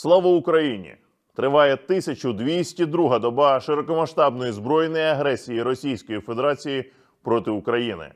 Слава Україні! Триває 1202 доба широкомасштабної збройної агресії Російської Федерації проти України.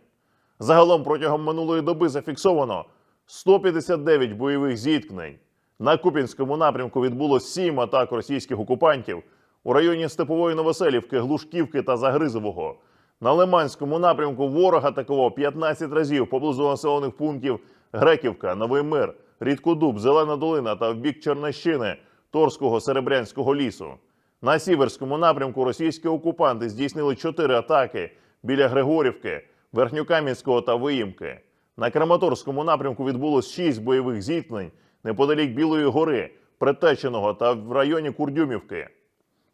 Загалом протягом минулої доби зафіксовано 159 бойових зіткнень. На Купінському напрямку відбуло 7 атак російських окупантів у районі Степової Новоселівки, Глушківки та Загризового. На Лиманському напрямку ворог атакував 15 разів поблизу населених пунктів Греківка, Новий Мир, Рідкодуб, Зелена Долина та в бік Чернещини, Торського Серебрянського лісу. На Сіверському напрямку російські окупанти здійснили 4 атаки біля Григорівки, Верхньокам'янського та Виїмки. На Краматорському напрямку відбулось 6 бойових зіткнень неподалік Білої гори, Притеченого та в районі Курдюмівки.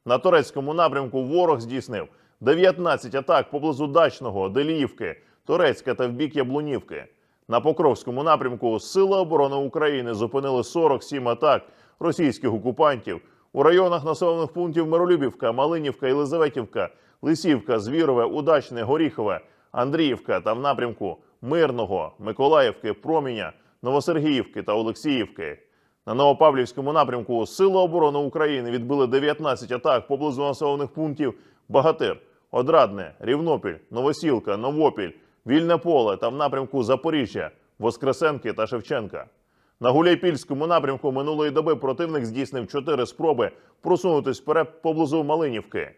На турецькому напрямку ворог здійснив 19 атак поблизу Дачного, Деліївки, Турецька та в бік Яблунівки. На Покровському напрямку Сили оборони України зупинили 47 атак російських окупантів у районах населених пунктів Миролюбівка, Малинівка, Єлизаветівка, Лисівка, Звірове, Удачне, Горіхове, Андріївка та в напрямку Мирного, Миколаївки, Проміня, Новосергіївки та Олексіївки. На Новопавлівському напрямку Сили оборони України відбили 19 атак поблизу населених пунктів Багатир, Одрадне, Рівнопіль, Новосілка, Новопіль, Вільне поле та в напрямку Запоріжжя, Воскресенки та Шевченка. На Гуляйпільському напрямку минулої доби противник здійснив чотири спроби просунутись вперед поблизу Малинівки.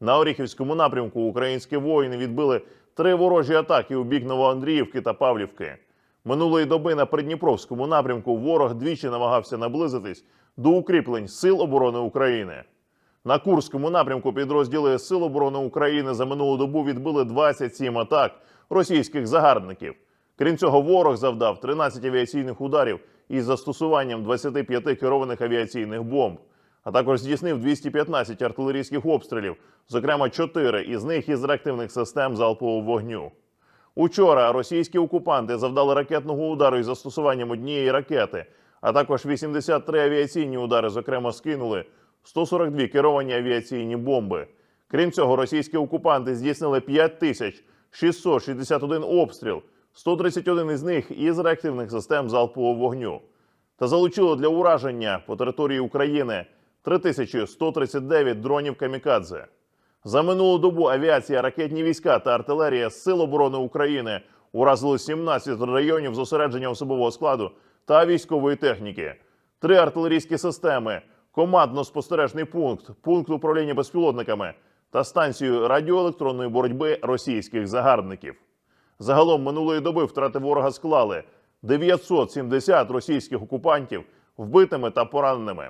На Оріхівському напрямку українські воїни відбили три ворожі атаки у бік Новоандріївки та Павлівки. Минулої доби на Придніпровському напрямку ворог двічі намагався наблизитись до укріплень Сил оборони України. На Курському напрямку підрозділи Сил оборони України за минулу добу відбили 27 атак російських загарбників. Крім цього, ворог завдав 13 авіаційних ударів із застосуванням 25 керованих авіаційних бомб, а також здійснив 215 артилерійських обстрілів, зокрема 4 із них із реактивних систем залпового вогню. Учора російські окупанти завдали ракетного удару із застосуванням однієї ракети, а також 83 авіаційні удари, зокрема, скинули 142 керовані авіаційні бомби. Крім цього, російські окупанти здійснили 5661 обстріл, 131 із них із реактивних систем залпового вогню, та залучили для ураження по території України 3139 дронів камікадзе. За минулу добу авіація, ракетні війська та артилерія Сил оборони України уразили 17 районів зосередження особового складу та військової техніки, три артилерійські системи, командно-спостережний пункт, пункт управління безпілотниками та станцію радіоелектронної боротьби російських загарбників. Загалом минулої доби втрати ворога склали 970 російських окупантів вбитими та пораненими.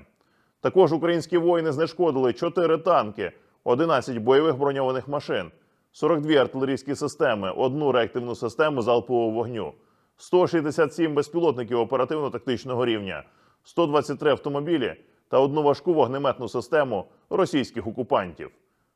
Також українські воїни знешкодили 4 танки, 11 бойових броньованих машин, 42 артилерійські системи, одну реактивну систему залпового вогню, 167 безпілотників оперативно-тактичного рівня, 123 автомобілі та одну важку вогнеметну систему російських окупантів.